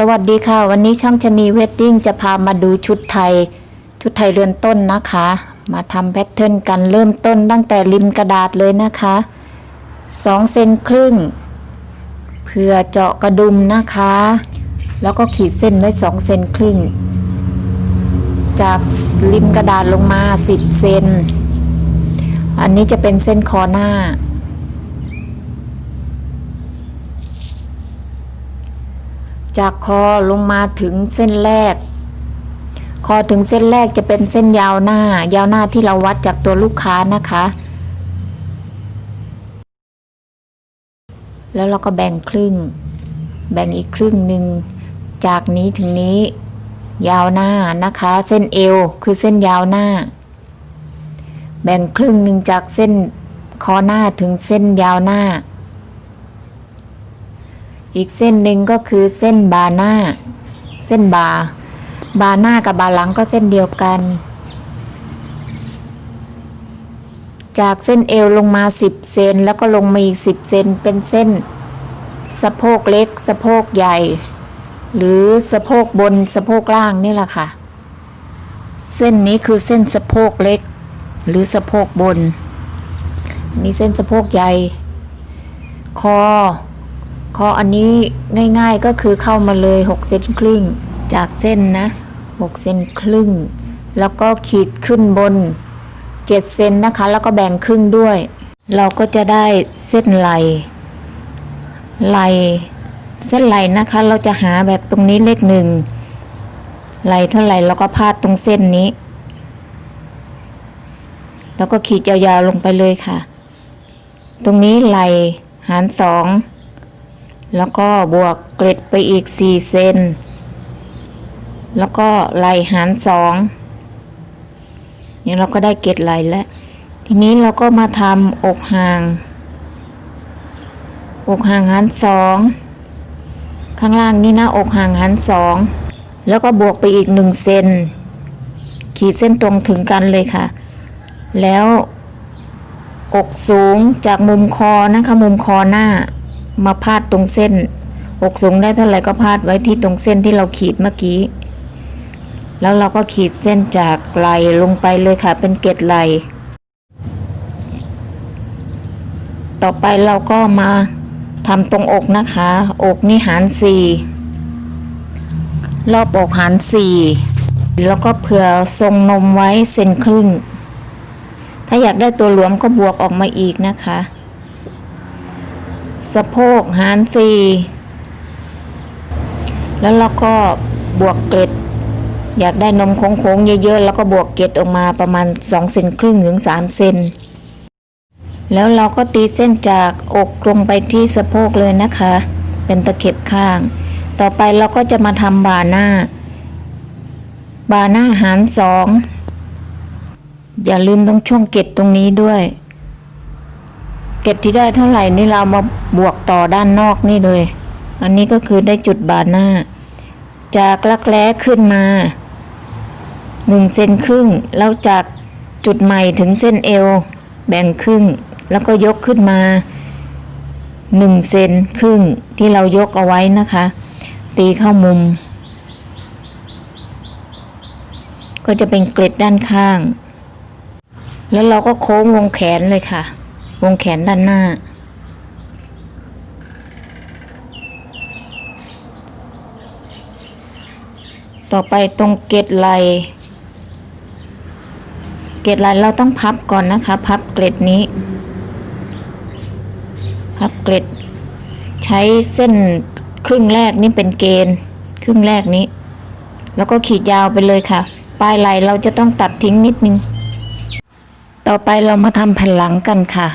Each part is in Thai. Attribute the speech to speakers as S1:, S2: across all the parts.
S1: สวัสดีค่ะ วันนี้ช่างชะนีเวดดิ้งจะพามาดูชุดไทย ชุดไทยเรือนต้นนะคะ มาทำแพทเทิร์นกันเริ่มต้นตั้งแต่ริมกระดาษเลยนะคะ2เซนครึ่ง เพื่อเจาะกระดุมนะคะ แล้วก็ขีดเส้นไว้2เซนครึ่ง จากริมกระดาษลงมา 10 เซน อันนี้จะเป็นเส้นคอหน้า จากคอลงมาถึงเส้นแรก คอถึงเส้นแรกจะเป็นเส้นยาวหน้า ยาวหน้าที่เราวัดจากตัวลูกค้านะคะ แล้วเราก็แบ่งครึ่ง แบ่งอีกครึ่งหนึ่ง จากนี้ถึงนี้ ยาวหน้านะคะ เส้นเอวคือเส้นยาวหน้า แบ่งครึ่งหนึ่งจากเส้นคอหน้าถึงเส้นยาวหน้า อีกเส้นหนึ่งก็คือเส้นบาหน้า เส้นบา บาหน้ากับบาหลังก็เส้นเดียวกัน จากเส้นเอวลงมา 10 เซนแล้วก็ลงมาอีก 10 เซนเป็นเส้น สะโพกเล็ก สะโพกใหญ่ หรือสะโพกบนสะโพกล่างนี่แหละค่ะ เส้นนี้คือเส้นสะโพกเล็ก หรือสะโพกบนนนี้เส้นสะโพกใหญ่ คอ คออันนี้ง่ายๆก็คือเข้ามาเลย 6 เซนครึ่ง จากเส้นนะ 6 เซนครึ่ง แล้วก็ขีดขึ้นบน 7 เซนนะคะ แล้วก็แบ่งครึ่งด้วย เราก็จะได้เส้นไหลไหลเส้นไหลนะคะ เราจะหาแบบตรงนี้เลขหนึ่งไหลเท่าไหร่เราก็พาดตรงเส้นนี้ แล้วก็ขีดยาวๆลงไปเลยค่ะ ตรงนี้ไหลหารสอง แล้วก็บวกเกล็ดไปอีก 4 เซน แล้วก็ไหลหารสองนี่เราก็ได้เกล็ดไหลแล้ว ทีนี้เราก็มาทำอกห่าง อกห่างหารสองข้างล่างนี่นะอกห่างหารสองแล้วก็บวกไปอีกหนึ่งเซน ขีดเส้นตรงถึงกันเลยค่ะ แล้วอกสูงจากมุมคอนะคะมุมคอหน้า มาพาดตรงเส้นอกสูงได้เท่าไหร่ก็พาดไว้ที่ตรงเส้นที่เราขีดเมื่อกี้ แล้วเราก็ขีดเส้นจากไหลลงไปเลยค่ะ เป็นเกล็ดไหลต่อไปเราก็มาทำตรงอกนะคะ อกนี่หารสี่รอบอกหารสี่แล้วก็เผื่อทรงนมไว้เซนครึ่ง ถ้าอยากได้ตัวหลวมก็บวกออกมาอีกนะคะ สะโพกหารสี่แล้วเราก็บวกเกล็ด อยากได้นมโค้งๆเยอะๆ แล้วก็บวกเกล็ดออกมาประมาณ2เซนครึ่งถึง3เซนแล้วเราก็ตีเส้นจากอกลงไปที่สะโพกเลยนะคะ เป็นตะเข็บข้าง ต่อไปเราก็จะมาทำบาหน้า บาหน้าหารสองอย่าลืมตรงช่วงเกล็ดตรงนี้ด้วย เกล็ดที่ได้เท่าไหร่นี่เรามาบวกต่อด้านนอกนี่เลย อันนี้ก็คือได้จุดบาหน้า จากลักแร้ขึ้นมาหนึ่งเซนครึ่งแล้วจากจุดใหม่ถึงเส้นเอว แบ่งครึ่ง แล้วก็ยกขึ้นมาหนึ่งเซนครึ่งที่เรายกเอาไว้นะคะ ตีเข้ามุม ก็จะเป็นเกล็ดด้านข้าง แล้วเราก็โค้งวงแขนเลยค่ะ วงแขนด้านหน้า ต่อไปตรงเกล็ดไหลเกล็ดไหลเราต้องพับก่อนนะคะ พับเกล็ดนี้ พับเกล็ด ใช้เส้นครึ่งแรกนี่เป็นเกณฑ์ ครึ่งแรกนี้ แล้วก็ขีดยาวไปเลยค่ะ ปลายไหลเราจะต้องตัดทิ้งนิดนึงต่อไปเรามาทำแผ่นหลังกันค่ะ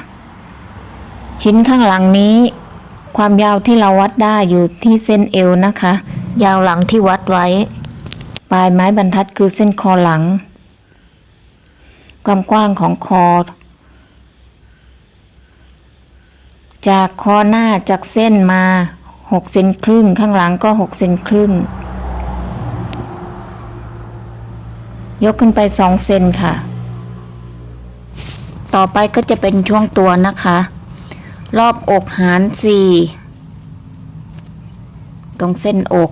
S1: ชิ้นข้างหลังนี้ ความยาวที่เราวัดได้อยู่ที่เส้นเอวนะคะ ยาวหลังที่วัดไว้ ปลายไม้บรรทัดคือเส้นคอหลัง ความกว้างของคอ จากคอหน้าจากเส้นมา6เซนครึ่งข้างหลังก็6เซนครึ่ง ยกขึ้นไป2เซนค่ะ ต่อไปก็จะเป็นช่วงตัวนะคะ รอบอกหาร4ตรงเส้นอก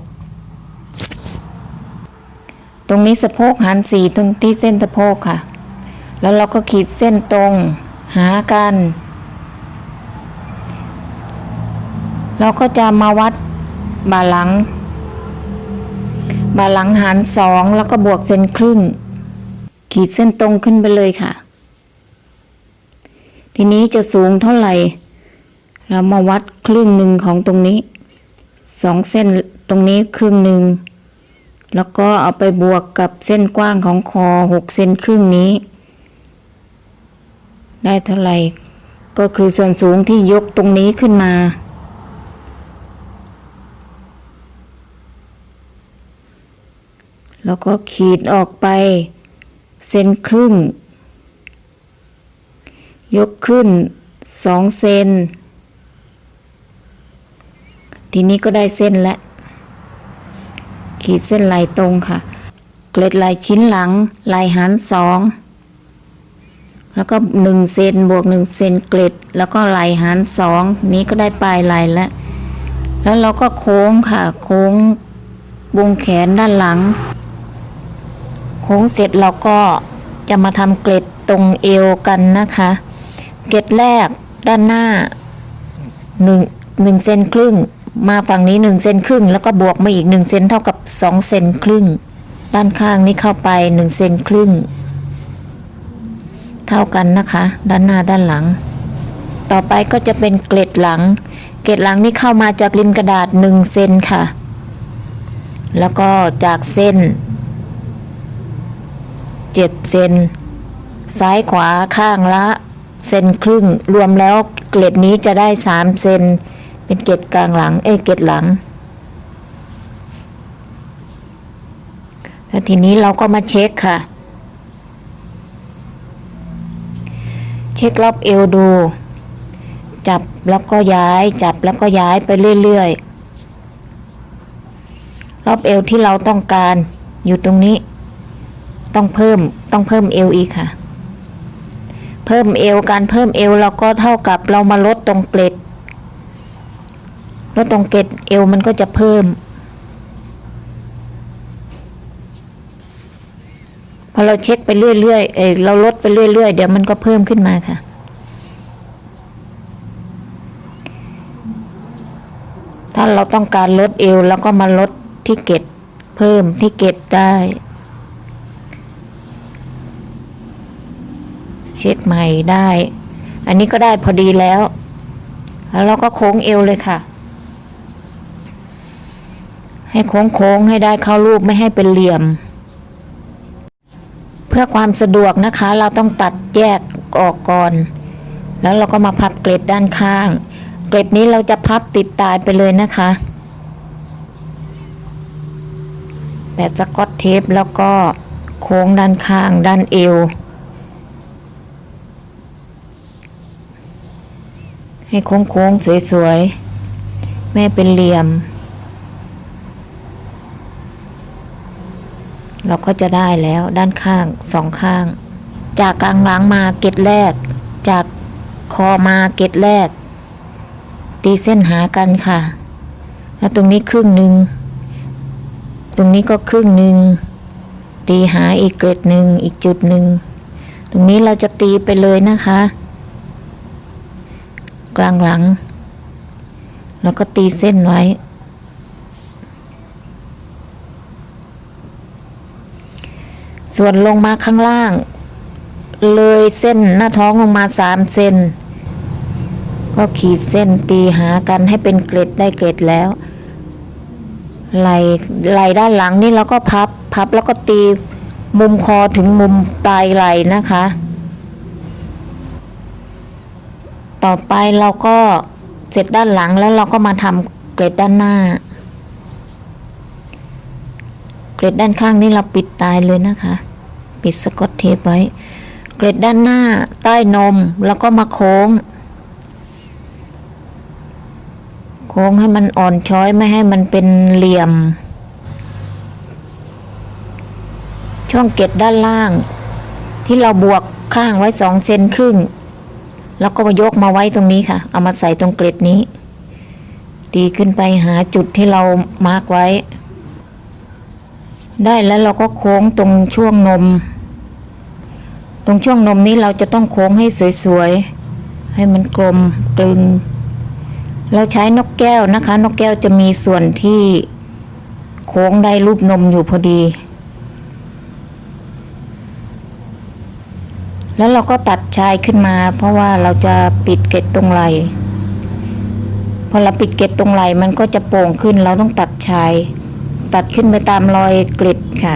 S1: ตรงนี้สะโพกหันสี่ตรงที่เส้นสะโพกค่ะ แล้วเราก็ขีดเส้นตรงหากัน เราก็จะมาวัดบาหลัง บาหลังหารสองแล้วก็บวกเส้นครึ่ง ขีดเส้นตรงขึ้นไปเลยค่ะ ทีนี้จะสูงเท่าไหร่ เรามาวัดครึ่งหนึ่งของตรงนี้สองเส้นตรงนี้ครึ่งหนึ่งแล้วก็เอาไปบวกกับเส้นกว้างของคอหกเซนครึ่งนี้ ได้เท่าไหร่ ก็คือส่วนสูงที่ยกตรงนี้ขึ้นมา แล้วก็ขีดออกไปเซนครึ่ง ยกขึ้นสองเซน ทีนี้ก็ได้เส้นแล้วขีดเส้นลายตรงค่ะ เกล็ดลายชิ้นหลัง ลายหารสองแล้วก็หนึ่งเซนบวกหนึ่งเซนเกล็ด แล้วก็ลายหารสองนี้ก็ได้ปลายลายแล้ว แล้วเราก็โค้งค่ะ โค้งวงแขนด้านหลัง โค้งเสร็จเราก็จะมาทำเกล็ดตรงเอวกันนะคะ เกล็ดแรกด้านหน้าหนึ่งหนึ่งเซนครึ่ง มาฝั่งนี้หนึ่งเซนครึ่งแล้วก็บวกมาอีกหนึ่งเซนเท่ากับสองเซนครึ่ง ด้านข้างนี้เข้าไปหนึ่งเซนครึ่ง เท่ากันนะคะ ด้านหน้าด้านหลัง ต่อไปก็จะเป็นเกล็ดหลัง เกล็ดหลังนี่เข้ามาจากริมกระดาษหนึ่งเซนค่ะ แล้วก็จากเส้นเจ็ดเซนซ้ายขวาข้างละเซนครึ่ง รวมแล้วเกล็ดนี้จะได้สามเซน เป็นเกล็ดกลางหลัง เอ้เกล็ดหลัง แล้วทีนี้เราก็มาเช็คค่ะ เช็ครอบเอวดู จับแล้วก็ย้าย จับแล้วก็ย้ายไปเรื่อยๆ รอบเอวที่เราต้องการอยู่ตรงนี้ ต้องเพิ่ม ต้องเพิ่มเอวอีกค่ะ เพิ่มเอว การเพิ่มเอวเราก็เท่ากับเรามาลดตรงเกล็ด ลดตรงเกล็ดเอวมันก็จะเพิ่ม พอเราเช็คไปเรื่อยๆเอยเราลดไปเรื่อยๆ เดี๋ยวมันก็เพิ่มขึ้นมาค่ะ ถ้าเราต้องการลดเอวแล้วก็มาลดที่เกล็ดเพิ่มที่เกล็ดได้เช็คใหม่ได้ อันนี้ก็ได้พอดีแล้ว แล้วเราก็โค้งเอวเลยค่ะ ให้โค้งโค้งๆให้ได้เข้ารูปไม่ให้เป็นเหลี่ยม เพื่อความสะดวกนะคะ เราต้องตัดแยกออกก่อน แล้วเราก็มาพับเกล็ดด้านข้าง เกล็ดนี้เราจะพับติดตายไปเลยนะคะแปะสกอตเทปแล้วก็โค้งด้านข้างด้านเอว ให้โค้งๆสวยๆไม่เป็นเหลี่ยม เราก็จะได้แล้วด้านข้างสองข้าง จากกลางหลังมาเกตแรก จากคอมาเกตแรก ตีเส้นหากันค่ะ แล้วตรงนี้ครึ่งหนึ่งตรงนี้ก็ครึ่งหนึ่งตีหาอีกเกรดหนึ่งอีกจุดหนึ่งตรงนี้เราจะตีไปเลยนะคะ กลางหลัง แล้วก็ตีเส้นไว้ ส่วนลงมาข้างล่าง เลยเส้นหน้าท้องลงมาสามเซนก็ขีดเส้นตีหากันให้เป็นเกล็ดได้เกล็ดแล้วไหลไหลด้านหลังนี่เราก็พับพับแล้วก็ตีมุมคอถึงมุมปลายไหลนะคะ ต่อไปเราก็เสร็จด้านหลังแล้วเราก็มาทำเกล็ดด้านหน้า เกล็ดด้านข้างนี่เราปิดตายเลยนะคะ ปิดสกอตเทปไว้ เกล็ดด้านหน้าใต้นมแล้วก็มาโค้ง โค้งให้มันอ่อนช้อยไม่ให้มันเป็นเหลี่ยม ช่วงเกล็ดด้านล่าง ที่เราบวกข้างไว้สองเซนครึ่ง แล้วก็มายกมาไว้ตรงนี้ค่ะ เอามาใส่ตรงเกล็ดนี้ตีขึ้นไปหาจุดที่เรามาร์กไว้ ได้แล้วเราก็โค้งตรงช่วงนม ตรงช่วงนมนี้เราจะต้องโค้งให้สวยๆ ให้มันกลมกลึง เราใช้นกแก้วนะคะ นกแก้วจะมีส่วนที่โค้งได้รูปนมอยู่พอดี แล้วเราก็ตัดชายขึ้นมา เพราะว่าเราจะปิดเกล็ดตรงไหลพอเราปิดเกล็ดตรงไหลมันก็จะโป่งขึ้นเราต้องตัดชาย ตัดขึ้นไปตามรอยเกล็ดค่ะ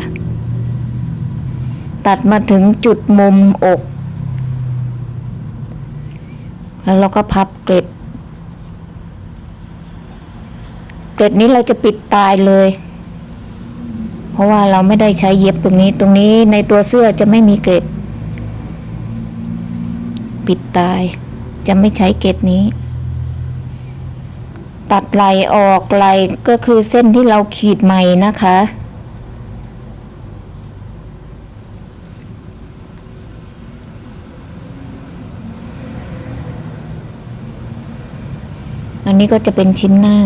S1: ตัดมาถึงจุดมุมอก แล้วเราก็พับเกล็ด เกล็ดนี้เราจะปิดตายเลย เพราะว่าเราไม่ได้ใช้เย็บตรงนี้ ตรงนี้ในตัวเสื้อจะไม่มีเกล็ด ปิดตาย จะไม่ใช้เกล็ดนี้ ตัดไหลออกไหลก็คือเส้นที่เราขีดใหม่นะคะ อันนี้ก็จะเป็นชิ้นหน้า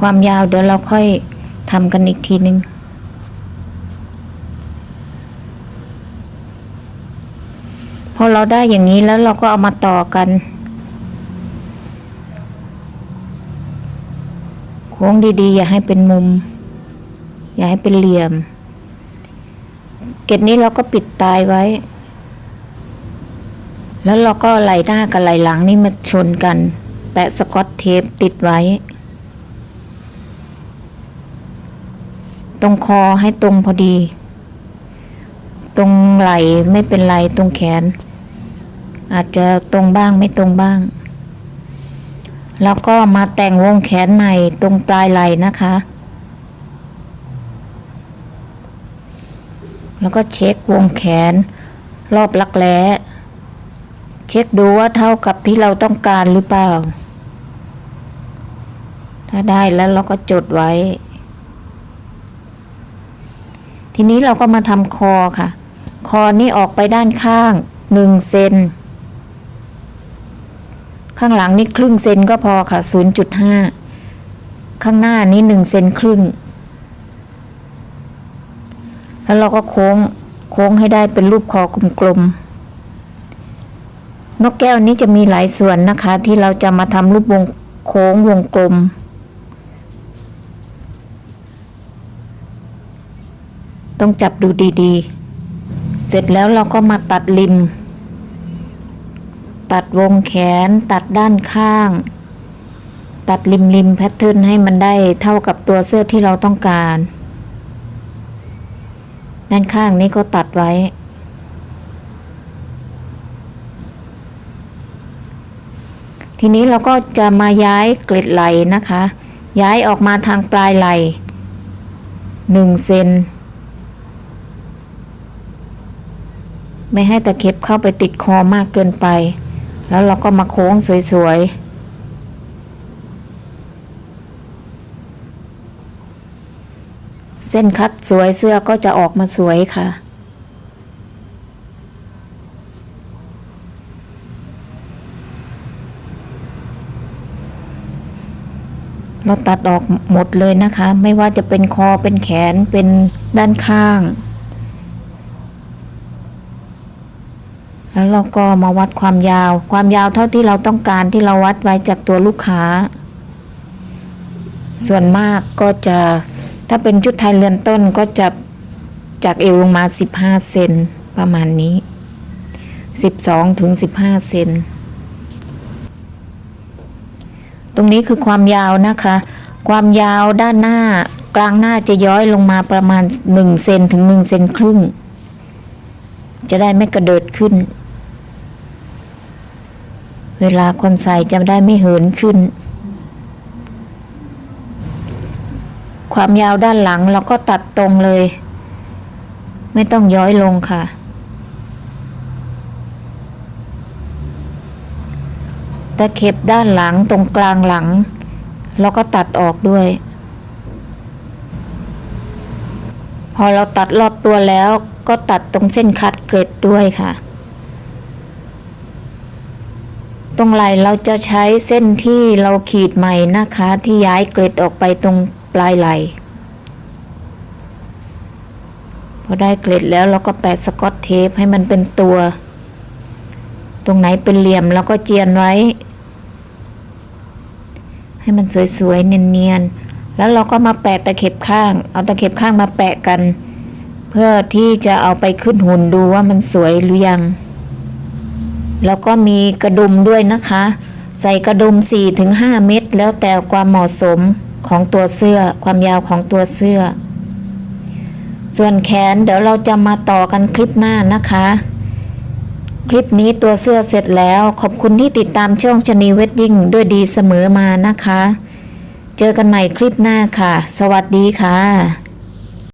S1: ความยาวเดี๋ยวเราค่อยทำกันอีกทีนึง พอเราได้อย่างนี้แล้วเราก็เอามาต่อกันโค้งดีๆ อย่าให้เป็นมุม อย่าให้เป็นเหลี่ยม เกล็ดนี้เราก็ปิดตายไว้ แล้วเราก็ไหลหน้ากับไหลหลังนี่มาชนกัน แปะสกอตเทปติดไว้ ตรงคอให้ตรงพอดี ตรงไหลไม่เป็นไรตรงแขน อาจจะตรงบ้างไม่ตรงบ้าง แล้วก็มาแต่งวงแขนใหม่ตรงปลายไหล่นะคะ แล้วก็เช็ควงแขน รอบลักแร้เช็คดูว่าเท่ากับที่เราต้องการหรือเปล่า ถ้าได้แล้วเราก็จดไว้ทีนี้เราก็มาทำคอค่ะ คอนี่ออกไปด้านข้างหนึ่งเซนข้างหลังนี่ครึ่งเซนก็พอค่ะ 0.5 ข้างหน้านี่หนึ่งเซนครึ่ง แล้วเราก็โค้งโค้งให้ได้เป็นรูปคอกลมๆ นกแก้วนี้จะมีหลายส่วนนะคะ ที่เราจะมาทำรูปวงโค้งวงกลมต้องจับดูดี ๆ เสร็จแล้วเราก็มาตัดริม ตัดวงแขนตัดด้านข้าง ตัดริมริมแพทเทิร์นให้มันได้เท่ากับตัวเสื้อที่เราต้องการ ด้านข้างนี้ก็ตัดไว้ทีนี้เราก็จะมาย้ายเกล็ดไหลนะคะ ย้ายออกมาทางปลายไหลหนึ่งเซน ไม่ให้ตะเข็บเข้าไปติดคอมากเกินไป แล้วเราก็มาโค้งสวยๆเส้นคัดสวยเสื้อก็จะออกมาสวยค่ะ เราตัดออกหมดเลยนะคะ ไม่ว่าจะเป็นคอเป็นแขนเป็นด้านข้าง แล้วเราก็มาวัดความยาว ความยาวเท่าที่เราต้องการที่เราวัดไว้จากตัวลูกค้า ส่วนมากก็จะถ้าเป็นชุดไทยเรือนต้นก็จะจากเอวลงมา 15 เซนประมาณนี้ 12ถึง15 เซนตรงนี้คือความยาวนะคะ ความยาวด้านหน้ากลางหน้าจะย้อยลงมาประมาณ 1 เซนถึง 1 เซนครึ่ง จะได้ไม่กระเดิดขึ้น เวลาคนใส่จะได้ไม่เหินขึ้น ความยาวด้านหลังเราก็ตัดตรงเลย ไม่ต้องย้อยลงค่ะ ตะเข็บด้านหลังตรงกลางหลังแล้วก็ตัดออกด้วย พอเราตัดรอบตัวแล้วก็ตัดตรงเส้นคัดเกล็ดด้วยค่ะ ตรงไหลเราจะใช้เส้นที่เราขีดใหม่นะคะ ที่ย้ายเกล็ดออกไปตรงปลายไหลพอได้เกล็ดแล้วเราก็แปะสกอตเทปให้มันเป็นตัว ตรงไหนเป็นเหลี่ยมเราก็เจียนไว้ ให้มันสวยๆเนียนๆแล้วเราก็มาแปะตะเข็บข้าง เอาตะเข็บข้างมาแปะกัน เพื่อที่จะเอาไปขึ้นหุ่นดูว่ามันสวยหรือยัง แล้วก็มีกระดุมด้วยนะคะ ใส่กระดุม 4-5 เม็ดแล้วแต่ความเหมาะสมของตัวเสื้อ ความยาวของตัวเสื้อ ส่วนแขนเดี๋ยวเราจะมาต่อกันคลิปหน้านะคะ คลิปนี้ตัวเสื้อเสร็จแล้วขอบคุณที่ติดตามช่องชนีเวดดิ้งด้วยดีเสมอมานะคะ เจอกันใหม่คลิปหน้าค่ะ สวัสดีค่ะ